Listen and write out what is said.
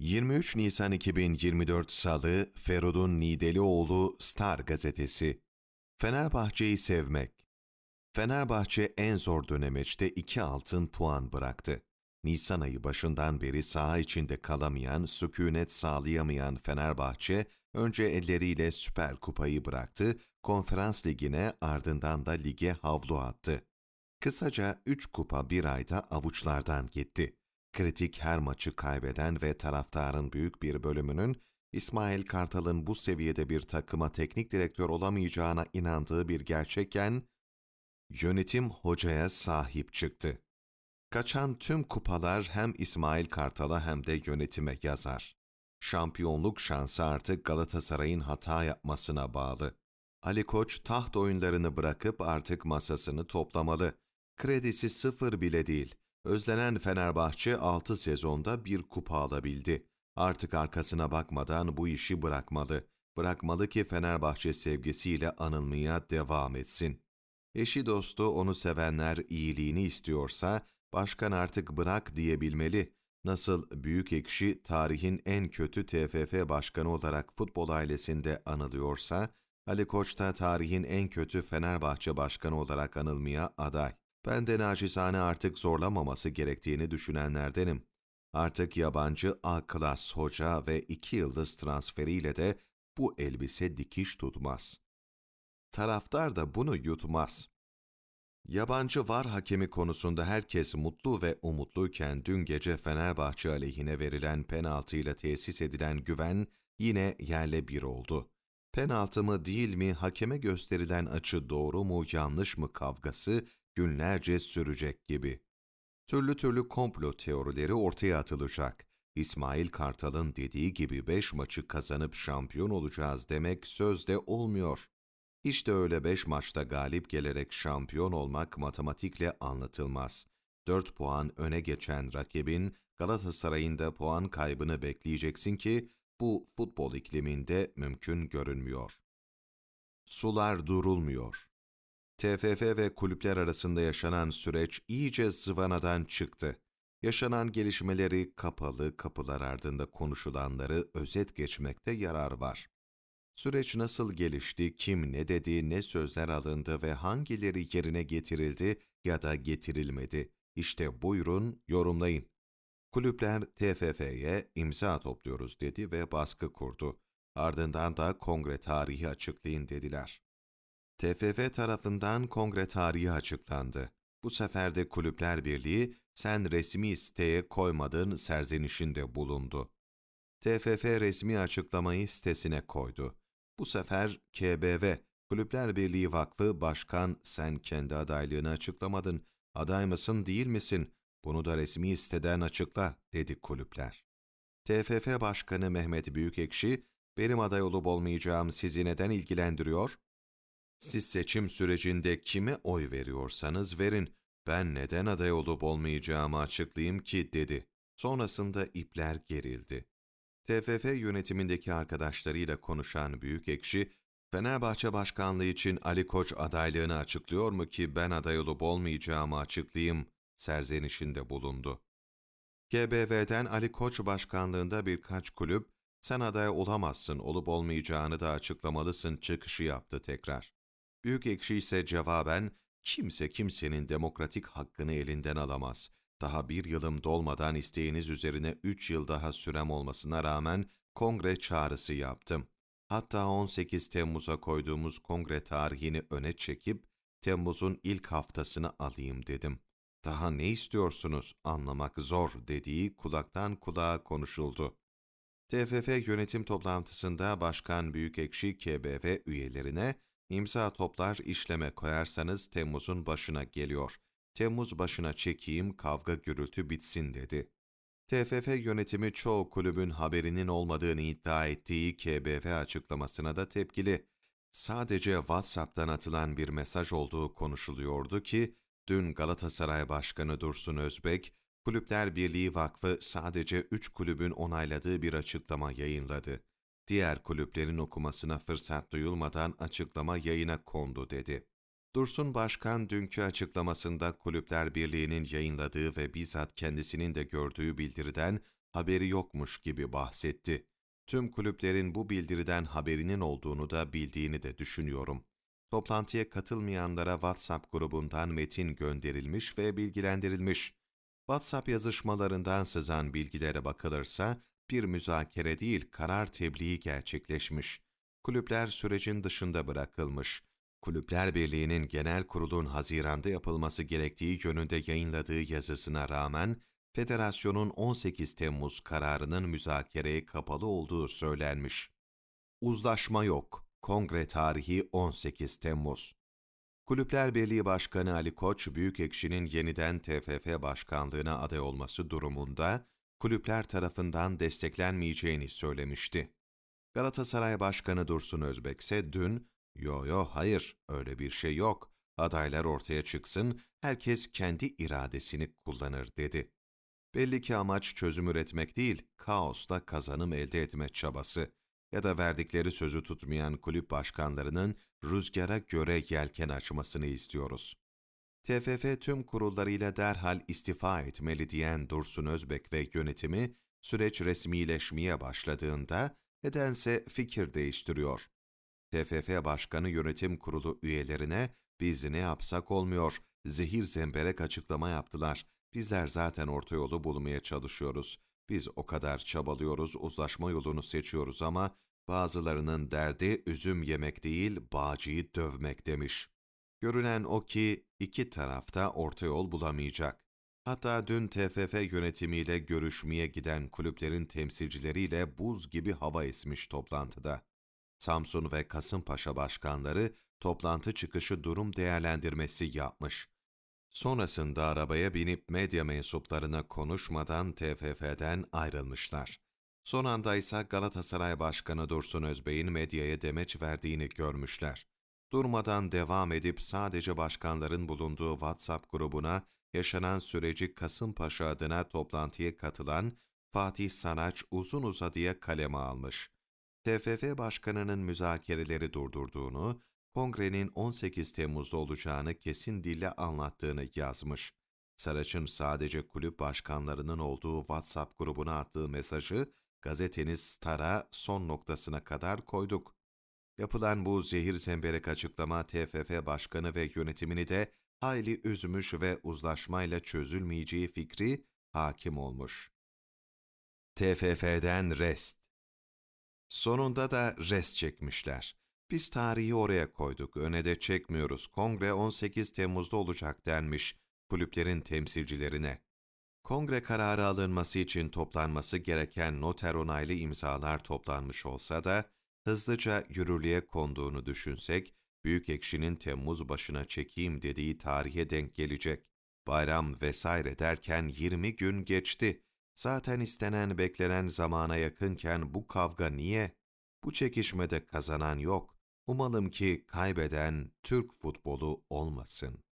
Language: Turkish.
23 Nisan 2024 Salı Ferud'un Nidelioğlu Star Gazetesi Fenerbahçe'yi sevmek Fenerbahçe en zor dönemeçte iki altın puan bıraktı. Nisan ayı başından beri saha içinde kalamayan, sükunet sağlayamayan Fenerbahçe, önce elleriyle Süper Kupayı bıraktı, Konferans Ligi'ne ardından da lige havlu attı. Kısaca üç kupa bir ayda avuçlardan gitti. Kritik her maçı kaybeden ve taraftarın büyük bir bölümünün İsmail Kartal'ın bu seviyede bir takıma teknik direktör olamayacağına inandığı bir gerçekken, yönetim hocaya sahip çıktı. Kaçan tüm kupalar hem İsmail Kartal'a hem de yönetime yazar. Şampiyonluk şansı artık Galatasaray'ın hata yapmasına bağlı. Ali Koç taht oyunlarını bırakıp artık masasını toplamalı. Kredisi sıfır bile değil. Özlenen Fenerbahçe 6 sezonda bir kupa alabildi. Artık arkasına bakmadan bu işi bırakmalı. Bırakmalı ki Fenerbahçe sevgisiyle anılmaya devam etsin. Eşi dostu onu sevenler iyiliğini istiyorsa başkan artık bırak diyebilmeli. Nasıl büyük ekşi tarihin en kötü TFF başkanı olarak futbol ailesinde anılıyorsa, Ali Koç da tarihin en kötü Fenerbahçe başkanı olarak anılmaya aday. Ben de naçizane artık zorlamaması gerektiğini düşünenlerdenim. Artık yabancı A-Klas hoca ve iki yıldız transferiyle de bu elbise dikiş tutmaz. Taraftar da bunu yutmaz. Yabancı var hakemi konusunda herkes mutlu ve umutluyken dün gece Fenerbahçe aleyhine verilen penaltıyla tesis edilen güven yine yerle bir oldu. Penaltı mı değil mi, hakeme gösterilen açı doğru mu yanlış mı kavgası günlerce sürecek gibi. Türlü türlü komplo teorileri ortaya atılacak. İsmail Kartal'ın dediği gibi beş maçı kazanıp şampiyon olacağız demek sözde olmuyor. İşte öyle beş maçta galip gelerek şampiyon olmak matematikle anlatılmaz. Dört puan öne geçen rakibin Galatasaray'ın da puan kaybını bekleyeceksin ki bu futbol ikliminde mümkün görünmüyor. Sular durulmuyor. TFF ve kulüpler arasında yaşanan süreç iyice zıvanadan çıktı. Yaşanan gelişmeleri kapalı kapılar ardında konuşulanları özet geçmekte yarar var. Süreç nasıl gelişti, kim ne dedi, ne sözler alındı ve hangileri yerine getirildi ya da getirilmedi? İşte buyurun yorumlayın. Kulüpler TFF'ye imza topluyoruz dedi ve baskı kurdu. Ardından da kongre tarihi açıklayın dediler. TFF tarafından kongre tarihi açıklandı. Bu sefer de Kulüpler Birliği sen resmi siteye koymadığın serzenişinde bulundu. TFF resmi açıklamayı sitesine koydu. Bu sefer KBV, Kulüpler Birliği Vakfı Başkan sen kendi adaylığını açıklamadın, aday mısın değil misin, bunu da resmi siteden açıkla, dedi kulüpler. TFF Başkanı Mehmet Büyükekşi, benim aday olup olmayacağım sizi neden ilgilendiriyor? Siz seçim sürecinde kime oy veriyorsanız verin, ben neden aday olup olmayacağımı açıklayayım ki, dedi. Sonrasında ipler gerildi. TFF yönetimindeki arkadaşlarıyla konuşan Büyükekşi, Fenerbahçe Başkanlığı için Ali Koç adaylığını açıklıyor mu ki ben aday olup olmayacağımı açıklayayım serzenişinde bulundu. GBV'den Ali Koç başkanlığında birkaç kulüp, sen aday olamazsın olup olmayacağını da açıklamalısın çıkışı yaptı tekrar. Büyük ekşi ise cevaben, kimse kimsenin demokratik hakkını elinden alamaz. Daha bir yılım dolmadan isteğiniz üzerine üç yıl daha sürem olmasına rağmen kongre çağrısı yaptım. Hatta 18 Temmuz'a koyduğumuz kongre tarihini öne çekip Temmuz'un ilk haftasını alayım dedim. Daha ne istiyorsunuz anlamak zor dediği kulaktan kulağa konuşuldu. TFF yönetim toplantısında Başkan Büyükekşi KBV üyelerine imza toplar işleme koyarsanız Temmuz'un başına geliyor. Temmuz başına çekeyim kavga gürültü bitsin dedi. TFF yönetimi çoğu kulübün haberinin olmadığını iddia ettiği KBV açıklamasına da tepkili. Sadece WhatsApp'tan atılan bir mesaj olduğu konuşuluyordu ki, dün Galatasaray Başkanı Dursun Özbek, Kulüpler Birliği Vakfı sadece 3 kulübün onayladığı bir açıklama yayınladı. Diğer kulüplerin okumasına fırsat duyulmadan açıklama yayına kondu dedi. Dursun Başkan dünkü açıklamasında Kulüpler Birliği'nin yayınladığı ve bizzat kendisinin de gördüğü bildiriden haberi yokmuş gibi bahsetti. Tüm kulüplerin bu bildiriden haberinin olduğunu da bildiğini de düşünüyorum. Toplantıya katılmayanlara WhatsApp grubundan metin gönderilmiş ve bilgilendirilmiş. WhatsApp yazışmalarından sızan bilgilere bakılırsa bir müzakere değil karar tebliği gerçekleşmiş. Kulüpler sürecin dışında bırakılmış. Kulüpler Birliği'nin genel kurulun Haziran'da yapılması gerektiği yönünde yayınladığı yazısına rağmen federasyonun 18 Temmuz kararının müzakereye kapalı olduğu söylenmiş. Uzlaşma yok. Kongre tarihi 18 Temmuz. Kulüpler Birliği Başkanı Ali Koç, Büyükekşi'nin yeniden TFF başkanlığına aday olması durumunda kulüpler tarafından desteklenmeyeceğini söylemişti. Galatasaray Başkanı Dursun Özbek ise dün, yo yo hayır öyle bir şey yok, adaylar ortaya çıksın, herkes kendi iradesini kullanır dedi. Belli ki amaç çözüm üretmek değil, kaosla kazanım elde etme çabası ya da verdikleri sözü tutmayan kulüp başkanlarının rüzgara göre yelken açmasını istiyoruz. TFF tüm kurullarıyla derhal istifa etmeli diyen Dursun Özbek ve yönetimi, süreç resmileşmeye başladığında nedense fikir değiştiriyor. TFF Başkanı Yönetim Kurulu üyelerine biz ne yapsak olmuyor, zehir zemberek açıklama yaptılar. Bizler zaten orta yolu bulmaya çalışıyoruz. Biz o kadar çabalıyoruz, uzlaşma yolunu seçiyoruz ama bazılarının derdi üzüm yemek değil, bağcıyı dövmek demiş. Görünen o ki iki tarafta orta yol bulamayacak. Hatta dün TFF yönetimiyle görüşmeye giden kulüplerin temsilcileriyle buz gibi hava esmiş toplantıda. Samsun ve Kasımpaşa başkanları toplantı çıkışı durum değerlendirmesi yapmış. Sonrasında arabaya binip medya mensuplarına konuşmadan TFF'den ayrılmışlar. Son anda ise Galatasaray Başkanı Dursun Özbey'in medyaya demeç verdiğini görmüşler. Durmadan devam edip sadece başkanların bulunduğu WhatsApp grubuna yaşanan süreci Kasımpaşa adına toplantıya katılan Fatih Sanaç uzun uzadıya kaleme almış. TFF Başkanı'nın müzakereleri durdurduğunu, kongrenin 18 Temmuz'da olacağını kesin dille anlattığını yazmış. Saraç'ın sadece kulüp başkanlarının olduğu WhatsApp grubuna attığı mesajı gazeteniz Star'a son noktasına kadar koyduk. Yapılan bu zehir zemberek açıklama TFF Başkanı ve yönetimini de hayli üzmüş ve uzlaşmayla çözülmeyeceği fikri hakim olmuş. TFF'den rest Sonunda da rest çekmişler. Biz tarihi oraya koyduk, öne de çekmiyoruz. Kongre 18 Temmuz'da olacak denmiş kulüplerin temsilcilerine. Kongre kararı alınması için toplanması gereken noter onaylı imzalar toplanmış olsa da, hızlıca yürürlüğe konduğunu düşünsek, Büyük Ekşi'nin Temmuz başına çekeyim dediği tarihe denk gelecek. Bayram vesaire derken 20 gün geçti. Zaten istenen beklenen zamana yakınken bu kavga niye? Bu çekişmede kazanan yok. Umalım ki kaybeden Türk futbolu olmasın.